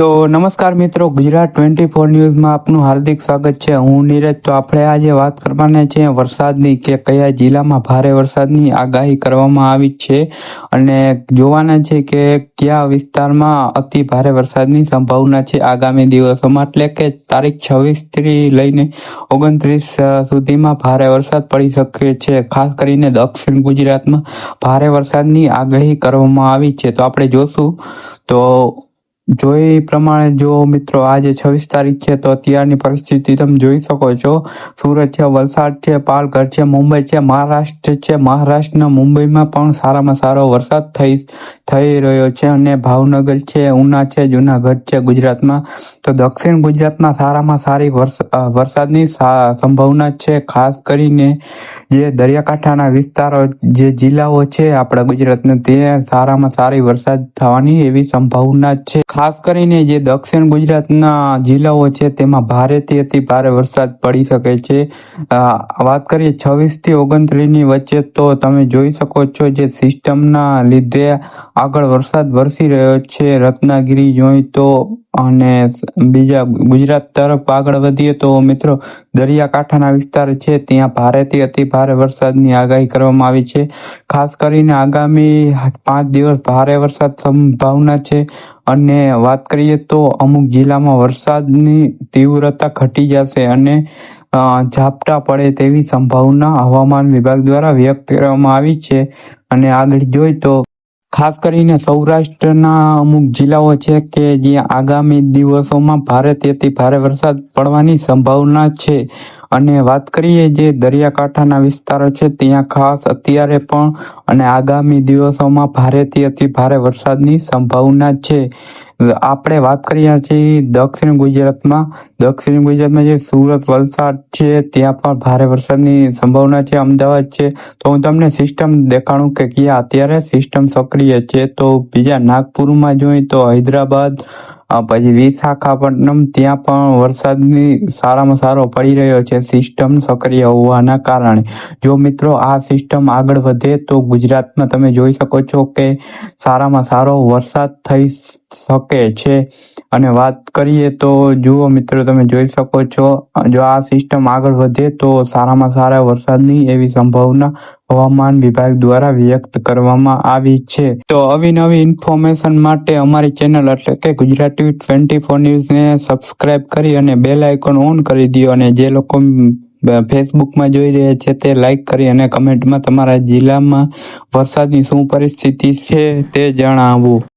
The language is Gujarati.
તો નમસ્કાર મિત્રો, ગુજરાત ટ્વેન્ટી ફોર ન્યૂઝમાં આપનું હાર્દિક સ્વાગત છે. હું નીરજ, તો આપણે આજે વાત કરવાના છે વરસાદની કે કયા જિલ્લામાં ભારે વરસાદની આગાહી કરવામાં આવી છે અને જોવાના છે કે કયા વિસ્તારમાં અતિ ભારે વરસાદની સંભાવના છે આગામી દિવસોમાં. એટલે કે તારીખ છવ્વીસથી લઈને ઓગણત્રીસ સુધીમાં ભારે વરસાદ પડી શકે છે. ખાસ કરીને દક્ષિણ ગુજરાતમાં ભારે વરસાદની આગાહી કરવામાં આવી છે. તો આપણે જોશું. તો જો એ પ્રમાણે જો મિત્રો આજે છવ્વીસ તારીખ છે, તો અત્યારની પરિસ્થિતિ તમે જોઈ શકો છો. સુરત છે, વલસાડ છે, પાલઘર છે, મુંબઈ છે, મહારાષ્ટ્ર છે. મહારાષ્ટ્રના મુંબઈમાં પણ સારામાં સારો વરસાદ થઈ થઈ રહ્યો છે અને ભાવનગર છે, ઉના છે, જુનાગઢ છે, ગુજરાતમાં. તો દક્ષિણ ગુજરાતમાં સારામાં સારી વરસાદની સંભાવના છે, ખાસ કરીને જે દરિયાકાંઠાના વિસ્તારો, જે જિલ્લાઓ છે આપણા ગુજરાતના તે સારામાં સારી વરસાદ થવાની એવી સંભાવના છે. ખાસ કરીને જે દક્ષિણ ગુજરાતના જિલ્લાઓ છે, તેમાં ભારેથી અતિ ભારે વરસાદ પડી શકે છે. વાત કરીએ છવ્વીસથી ઓગણત્રીસની વચ્ચે, તો તમે જોઈ શકો છો જે સિસ્ટમના લીધે આગળ વરસાદ વરસી રહ્યો છે. રત્નાગીરી જોઈ તો અને બીજા ગુજરાત તરફ આગળ વધીએ તો મિત્રો, દરિયાકાંઠાના વિસ્તાર છે, ત્યાં ભારેથી અતિ ભારે વરસાદની આગાહી કરવામાં આવી છે. ખાસ કરીને આગામી પાંચ દિવસ ભારે વરસાદ સંભાવના છે. અને વાત કરીએ તો અમુક જિલ્લામાં વરસાદની તીવ્રતા ઘટી જશે અને ઝાપટા પડે તેવી સંભાવના હવામાન વિભાગ દ્વારા વ્યક્ત કરવામાં આવી છે. અને આગળ જોઈ તો ખાસ કરીને સૌરાષ્ટ્રના અમુક જિલ્લાઓ છે કે જ્યાં આગામી દિવસોમાં ભારે તેથી ભારે વરસાદ પડવાની સંભાવના છે. અને વાત કરીએ જે દરિયાકાંઠાના વિસ્તારો છે, ત્યાં ખાસ અત્યારે પણ અને આગામી દિવસોમાં ભારેથી અતિ ભારે વરસાદની સંભાવના છે. આપણે વાત કરીએ છીએ દક્ષિણ ગુજરાતમાં. દક્ષિણ ગુજરાતમાં જે સુરત વલસાડ છે, ત્યાં પણ ભારે વરસાદની સંભાવના છે, અમદાવાદ છે. તો હું તમને સિસ્ટમ દેખાડું કે ક્યાં અત્યારે સિસ્ટમ સક્રિય છે. તો બીજા નાગપુરમાં જોઈએ તો હૈદરાબાદ પછી વિશાખાપટ્ટનમ ત્યાં પણ વરસાદની સારામાં સારો પડી રહ્યો છે. સિસ્ટમ સક્રિય હોવાના કારણે. જો મિત્રો આ સિસ્ટમ આગળ વધે તો ગુજરાતમાં તમે જોઈ શકો છો કે સારામાં સારો વરસાદ થઈ શકે છે. અને વાત કરીએ તો જુઓ મિત્રો, તમે જોઈ શકો છો, જો આ સિસ્ટમ આગળ વધે તો સારામાં સારા વરસાદની એવી સંભાવના હવામાન વિભાગ દ્વારા વ્યક્ત કરવામાં આવી છે. તો આવી નવી ઇન્ફોર્મેશન માટે અમારી ચેનલ એટલે કે ગુજરાતી ટ્વેન્ટી ફોર ન્યૂઝને સબસ્ક્રાઇબ કરી અને બેલ આઇકોન ઓન કરી દો અને જે લોકો ફેસબુકમાં જોઈ રહ્યા છે તે લાઈક કરી અને કમેન્ટમાં તમારા જિલ્લામાં વરસાદની શું પરિસ્થિતિ છે તે જણાવવું